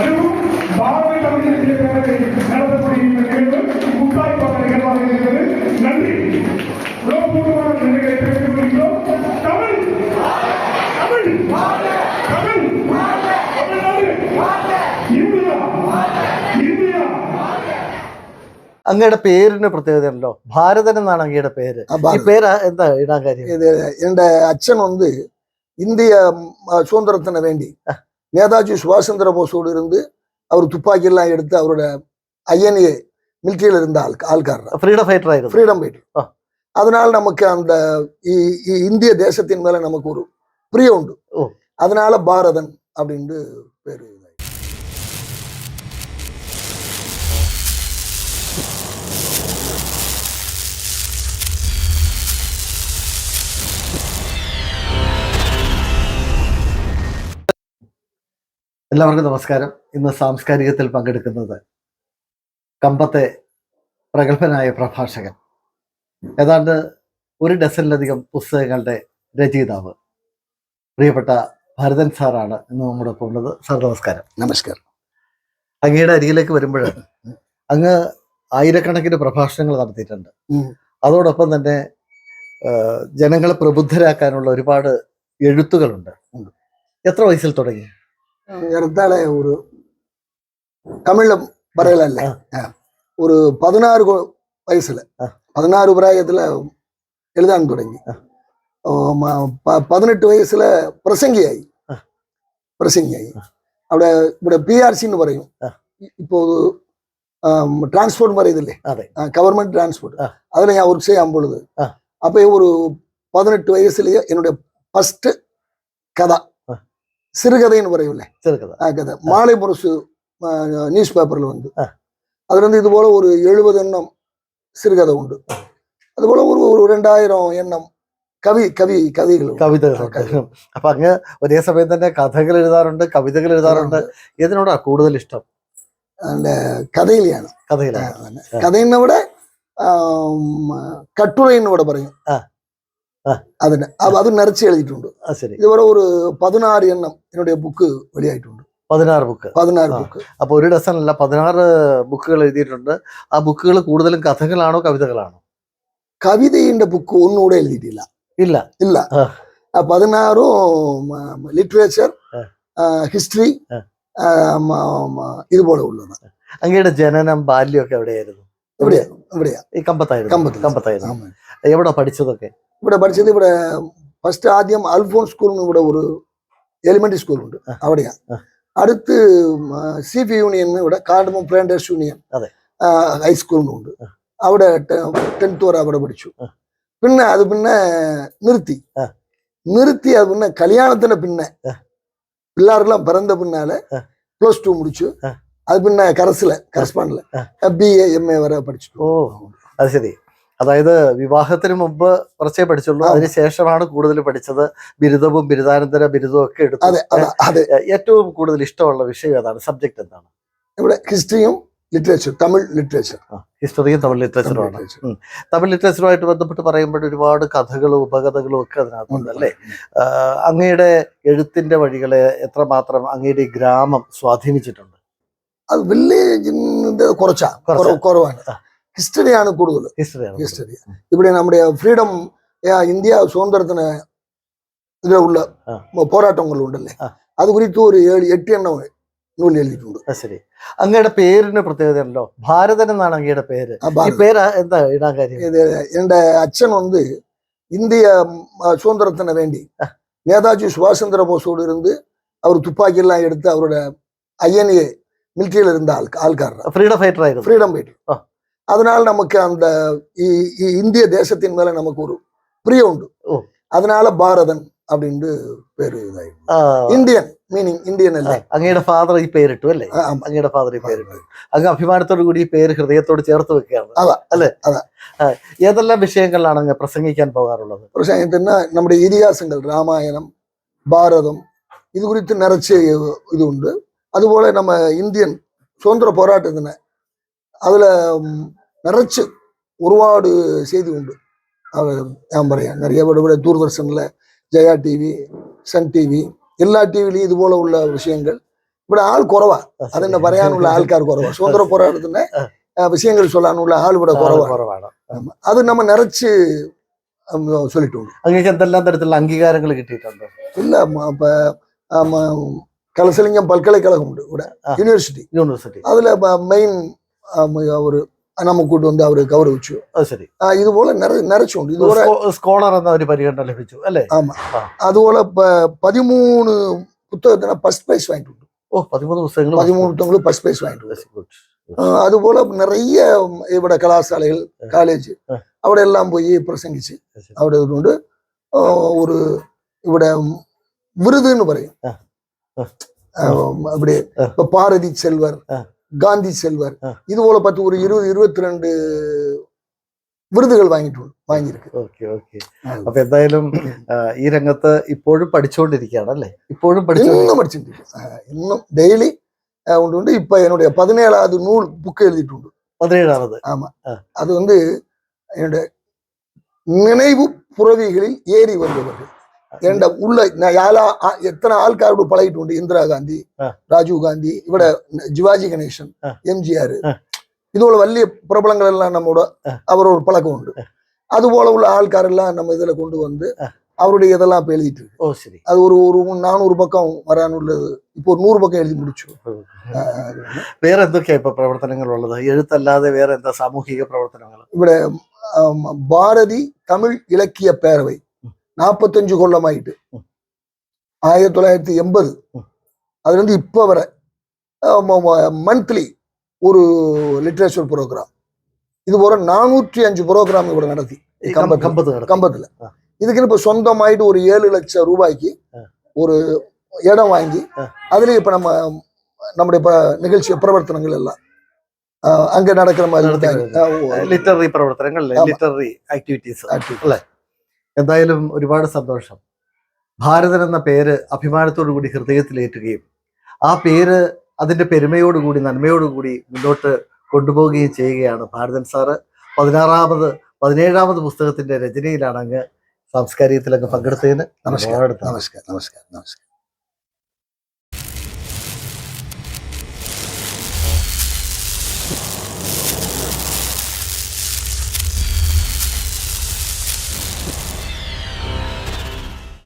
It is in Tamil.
அதுவும் பாரதிய தமிழகத்திலே பேரவை நடத்தக்கூடிய இந்த நிகழ்வு முத்தாய்ப்பான நிகழ்வாக இருக்கிறது நன்றி உலகபூர்வமான நிலைகளை தெரிவித்துக் கொள்கிறோம் தமிழ் தமிழ் தமிழ் தமிழ்நாடு இந்தியா இந்தியா അങ്ങയുടെ പേരിന് പ്രത്യേകതയുണ്ടല്ലോ ഭാരതൻ എന്നാണ് അങ്ങയുടെ പേര് ആ, ഈ ഭാരതൻ. പേര് എന്താ ഇടാൻ കാര്യം இது என் அச்சன் வந்து இந்திய ம், சுதந்திரத்தின வேண்டி நேதாஜி சுபாஷ் சந்திர போஸோடு இருந்து அவர் துப்பாக்கியெல்லாம் எடுத்து அவரோட ஐஎன்ஏ மிலிட்ரியில் இருந்த ஆள் ஆள்காரர். ஃப்ரீடம் ஃபைட்டர் ஃப்ரீடம் ஃபைட்டர் அதனால் நமக்கு அந்த இந்திய தேசத்தின் மேலே நமக்கு ஒரு பிரியம் உண்டு. அதனால பாரதன் அப்படின்ட்டு பேர். എല്ലാവർക്കും നമസ്കാരം. ഇന്ന് സാംസ്കാരികത്തിൽ പങ്കെടുക്കുന്നത് കമ്പത്തെ പ്രഗത്ഭനായ പ്രഭാഷകൻ. ഏതാണ്ട് ഒരു ഡസനിലധികം പുസ്തകങ്ങളുടെ രചയിതാവ്. പ്രിയപ്പെട്ട ഭരതൻ സാറാണ് ഇന്ന് നമ്മുടെ ഒപ്പം ഉള്ളത്. സാർ നമസ്കാരം. നമസ്കാരം. അങ്ങയുടെ അരികിലേക്ക് വരുമ്പോൾ അങ്ങ് ആയിരക്കണക്കിന് പ്രഭാഷണങ്ങൾ നടത്തിയിട്ടുണ്ട്. അതോടൊപ്പം തന്നെ ജനങ്ങളെ പ്രബുദ്ധരാക്കാനുള്ള ഒരുപാട് എഴുത്തുകളുണ്ട്. എത്ര വയസ്സിൽ തുടങ്ങി? ஏறத்தாழ ஒரு தமிழ்ல வரையில இல்லை ஒரு பதினாறு வயசுல பதினாறு பிராயத்துல எழுதான் தொடங்கி பதினெட்டு வயசுல பிரசங்கி ஆகி பிரசங்கி ஆகி അവിടെ ഇവിടെ പി ആർ സി എന്ന് പറയും ഇപ്പോൾ ട്രാൻസ്പോർട്ട് പറയുന്നില്ലേ ഗവൺമെന്റ് ട്രാൻസ്പോർട്ട് അതിൽ ഞാൻ വർക്ക് ചെയ്യാൻ പോണത് അപ്പൊ ഒരു പതിനെട്ട് വയസ്സിൽ എന്നുടേ ഫസ്റ്റ് കഥ சிறுகதைன்னு പറയുമല്ലേ ചെറുക്കഥ ആ കഥ മാളി മുറസ് ന്യൂസ് പേപ്പറിൽ വന്നു ആ. അതിൽ ഇതുപോലെ ഒരു എഴുപത് എണ്ണം സിറുകഥ ഉണ്ട് അതുപോലെ ഒരു ഒരു രണ്ടായിരം എണ്ണം കവി കവി കവികൾ കവിതകളുണ്ട് അപ്പൊ അങ്ങ് ഒരേ സമയം തന്നെ കഥകൾ എഴുതാറുണ്ട് കവിതകൾ എഴുതാറുണ്ട് ഏതിനോടാ കൂടുതൽ ഇഷ്ടം കഥയിലാണ് കഥയിലാണ് കഥയെന്നെ ഇവിടെ കട്ടുറയെന്ന് ഇവിടെ പറയും ആ. ആ. അതിന് അത് അത് നിറച്ച് എഴുതിയിട്ടുണ്ട് ആ ശരി ഇതുപോലെ ഒരു പതിനാറ് എണ്ണം என்னுடைய ബുക്ക് വെളിയായിട്ടുണ്ട് പതിനാറ് ബുക്ക് പതിനാറ് ആ. ബുക്ക് അപ്പൊ ഒരു ഡസൻ അല്ല പതിനാറ് ബുക്കുകൾ എഴുതിയിട്ടുണ്ട് ആ ബുക്കുകൾ കൂടുതലും കഥകളാണോ കവിതകളാണോ കവിതയുടെ ബുക്ക് ഒന്നുകൂടെ എഴുതിയിട്ടില്ല ഇല്ല இல்ல ஆ. அஹ் பதினாறும் லிட்ரேச்சர் ஆ. ஹிஸ்டரி ஆ. இது போல உள்ளது അങ്ങയുടെ ജനനം ബാല്യമൊക്കെ എവിടെയായിരുന്നു இப்படியா இப்படியா ഈ കമ്പത്തായിരുന്നു കമ്പത്ത്. കമ്പത്തായിരുന്നു ஆமா എവിടെ പഠിച്ചതൊക്കെ ഇവിടെ പഠിച്ചത് ഇവിടെ ഫസ്റ്റ് ആദ്യം അൽഫോൺ സ്കൂളിൽ നിന്ന് ഇവിടെ ഒരു എലിമെന്ററി സ്കൂളുണ്ട് അവിടെയാണ് അടുത്ത് സി പി യൂണിയൻ ഇവിടെ കാർഡമോ പ്ലാന്റേഴ്സ് യൂണിയൻ ഹൈസ്കൂളിനുണ്ട് അവിടെ ടെൻത്ത് വരെ അവിടെ പഠിച്ചു പിന്നെ അത് പിന്നെ നിർത്തി നിർത്തി അത് പിന്നെ കല്യാണത്തിന് പിന്നെ പിള്ളേരെല്ലാം പിറന്ന പിന്നാലെ പ്ലസ് ടു മുടിച്ചു അത് പിന്നെ കറസില് കറസ്പോണ്ടില് ബി എ എം എ വരെ പഠിച്ചു ഓ അത് ശരി അതായത് വിവാഹത്തിന് മുമ്പ് കുറച്ചേ പഠിച്ചുള്ളൂ. അതിനുശേഷമാണ് കൂടുതൽ പഠിച്ചത്. ബിരുദവും ബിരുദാനന്തര ബിരുദവും ഒക്കെ എടുത്തു. അതെ അതെ അതെ. ഏറ്റവും കൂടുതൽ ഇഷ്ടമുള്ള വിഷയം ഏതാണ്? സബ്ജക്ട് എന്താണ്? ഇവിടെ ഹിസ്റ്ററിയും ലിറ്ററേച്ചർ തമിഴ് ലിറ്ററേച്ചർ. ഹിസ്റ്ററിയും തമിഴ് ലിറ്ററേച്ചറുമാണ് തമിഴ് ലിറ്ററേച്ചറുമായിട്ട് ബന്ധപ്പെട്ട് പറയുമ്പോൾ ഒരുപാട് കഥകളും ഉപകഥകളും ഒക്കെ അതിനകത്തുണ്ട് അല്ലേ? അങ്ങയുടെ എഴുത്തിന്റെ വഴികളെ എത്രമാത്രം അങ്ങയുടെ ഗ്രാമം സ്വാധീനിച്ചിട്ടുണ്ട്? അത് വില്ലേജിന്റെ കുറച്ചാ കുറച്ചാ. കുറവാണ്. ഹിസ്റ്ററിയാണ് കൂടുതൽ. ഹിസ്റ്ററി. ഇവിടെ നമ്മുടെ ഫ്രീഡം ഇന്ത്യ சுதந்திரத்தின ഇതിലുള്ള ഉള്ള പോരാട്ടങ്ങളുണ്ടല്ലേ? അത് കുറിച്ച് ഒരു ഏഴ് എട്ട് എണ്ണം നൂൽ എഴുതിയിട്ടുണ്ട്. ശരി. അങ്ങയുടെ പേരിന് പ്രത്യേകതയല്ലോ ഭാരതൻ എന്നാണ് അങ്ങയുടെ പേര്. ഈ പേര് എന്താ ഇടാൻ കാര്യം? എന്റെ അച്ഛൻ വന്ന് இந்திய சுதந்திரத்தின വേണ്ടി நேதாஜி சுபாஷ் சந்திர ഇരുന്ന് இருந்து அவர் துப்பாக்கியெல்லாம் எடுத்து அவரோட ஐஎன்ஏ மிலிட்ரியில் இருந்த ஆள் ஆள்காரர் ஃப்ரீடம் ஃபைட்டர் ஃப்ரீடம் ஃபைட்டர் அதனால நமக்கு அந்த இ- இ- இந்திய தேசத்தின் மேல நமக்கு ஒரு பிரியம் உண்டு ஓ. அதனால பாரதன் அப்படின்னு பேரு இதாயிடும் ആ, இந்தியன் மீனிங் இந்தியன் ആ, അല്ലേ അങ്ങയുടെ ഫാദർ ഈ പേരിട്ടു അല്ലേ ആ, ആ. അങ്ങയുടെ ഫാദർ ഈ പേരിട്ടു അങ്ങ് അഭിമാനത്തോടു കൂടി ഈ പേര് ഹൃദയത്തോട് ചേർത്ത് വെക്കുകയാണ് അതാ, അല്ലേ അതാ. ആ, ഏതെല്ലാം വിഷയങ്ങളിലാണ് അങ്ങ് പ്രസംഗിക്കാൻ പോകാറുള്ളത് പക്ഷേ என்ன നമ്മുടെ ഇതിഹാസങ്ങൾ രാമായണം ഭാരതം ഇത് குறித்து നിറച്ച இது உண்டு അതുപോലെ நம்ம இந்தியன் சுதந்திர போராட்டத்தின அதில் நிறைச்சு ஒருபாடு செய்தி உண்டு. அவர் ஏம்பறையா நிறைய விட விட தூர்தர்ஷனில் ஜெயா டிவி சன் டிவி எல்லா டிவிலையும் இது போல உள்ள விஷயங்கள். இப்படி ஆள் குறவா? அது என்ன பறையான் உள்ள ஆள்கார் குறவா? சுதந்திர போராட்டத்துல விஷயங்கள் சொல்லான்னு உள்ள ஆள் விட குறவா? அது நம்ம நிறைச்சு சொல்லிட்டோம் அங்கீகாரத்தெல்லாம் இடத்துல அங்கீகாரங்கள் கிட்டிட்டு இல்லை இப்போ கலசலிங்கம் பல்கலைக்கழகம் உண்டு கூட யூனிவர்சிட்டி யூனிவர்சிட்டி அதுல மெயின் அவரு நம்ம கூட்டு வந்து அவரு கௌரவிச்சு അത് ശരി ஆ, இது போல நிறை நிறைச்சுண்டு இது போல സ്കോ- സ്കോളർ എന്ന ഒരു പരിഗണന ലഭിച്ചു അല്ലേ ஆமா ஆ. அது போல இப்ப பதிமூணு புத்தகத்தின ஃபர்ஸ்ட் பிரைஸ் வாங்கிட்டு உண்டு ഓ പതിമൂന്ന് പുസ്തകങ്ങൾ பதிமூணு புத்தகங்களும் ஃபர்ஸ்ட் பிரைஸ் வாங்கிட்டு உண்டு Yes, good. ஆ, அது போல நிறைய ഇവിടെ கலாசாலைகள் காலேஜ் ஆ. അവിടെ എല്ലാം പോയി പ്രസംഗിച്ച് Yes, yes. അവിടെ ഇതുകൊണ്ട് ആ, ഒരു ഇവിടെ விருது എന്ന് പറയും ആ. ആ. ആ, காந்தி செல்வர். இது போல பத்து ஒரு இருபது இருபத்தி ரெண்டு വിരുദുകൾ വാങ്ങിയിട്ടുള്ളൂ വാങ്ങിയിരിക്കും ഓക്കെ ഓക്കെ അപ്പൊ എന്തായാലും ഈ രംഗത്ത് ഇപ്പോഴും പഠിച്ചുകൊണ്ടിരിക്കുകയാണ് അല്ലേ? ഇപ്പോഴും ഇന്നും പഠിച്ചിട്ടുണ്ട്. ഇന്നും ഡെയിലി உண்டு இப்ப என்னுடைய பதினேழாவது நூல் புக் எழுதிட்டு உண்டு பதினேழாவது ஆமா அது வந்து என்னுடைய நினைவு புறவிகளில் ஏறி வருபவர்கள் என்ற உள்ள நான் யாரா ஆ- எத்தனை ஆள்காரோடு பழகிட்டு உண்டு இந்திரா காந்தி ஆ. ராஜீவ் காந்தி இவட ஜிவாஜி கணேசன் ஆ. எம்ஜிஆர் ஆ. இதுபோல வல்லிய பிரபலங்கள் எல்லாம் நம்மோட ஆ. அவரோட பழக்கம் உண்டு அது போல உள்ள ஆள்கார் எல்லாம் நம்ம இதுல கொண்டு வந்து ஆ. அவருடைய இதெல்லாம் இப்ப எழுதிட்டு இருக்கு ഓ ശരി அது ஒரு ஒரு நானூறு பக்கம் வரான்னு உள்ளது இப்போ ஒரு நூறு பக்கம் எழுதி முடிச்சு വേറെ എന്തൊക്കെയാ ഇപ്പൊ പ്രവർത്തനങ്ങൾ ഉള്ളത് എഴുത്തല്ലാതെ വേറെ എന്താ സാമൂഹിക പ്രവർത്തനങ്ങൾ ഇവിടെ ஆம், பாரதி தமிழ் இலக்கிய பேரவை நாற்பத்தஞ்சு கொல்லமாயிட்டு ஆயிரத்தி தொள்ளாயிரத்தி எண்பது. அதுலேருந்து இப்போ வர மந்த்லி ஒரு லிட்ரேச்சர் ப்ரோக்ராம் இது ஒரு நானூற்றி அஞ்சு ப்ரோக்ராம் இவர் நடத்தி. கம்பத்தில். கம்பத்தில் இதுக்குன்னு இப்போ சொந்தமாயிட்டு ஒரு ஏழு லட்சம் ரூபாய்க்கு ஒரு இடம் வாங்கி அதுலேயும் இப்போ நம்ம நம்முடைய நிகழ்ச்சி பிரவர்த்தனங்கள் எல்லாம் அங்கே நடக்கிற மாதிரி லிட்டரரி பிரவர்த்தனங்கள் லிட்டரரி ஆக்டிவிட்டிஸ் ஆக்டிவிட்டி എന്തായാലും ഒരുപാട് സന്തോഷം. ഭാരതൻ എന്ന പേര് അഭിമാനത്തോടു കൂടി ഹൃദയത്തിലേറ്റുകയും ആ പേര് അതിന്റെ പെരുമയോടുകൂടി നന്മയോടുകൂടി മുന്നോട്ട് കൊണ്ടുപോവുകയും ചെയ്യുകയാണ് ഭാരതൻ സാറ് പതിനാറാമത് പതിനേഴാമത് പുസ്തകത്തിന്റെ രചനയിലാണ് അങ്ങ് സാംസ്കാരികത്തിൽ അങ്ങ് പങ്കെടുത്തതിന് നമസ്കാരം. നമസ്കാരം നമസ്കാരം നമസ്കാരം.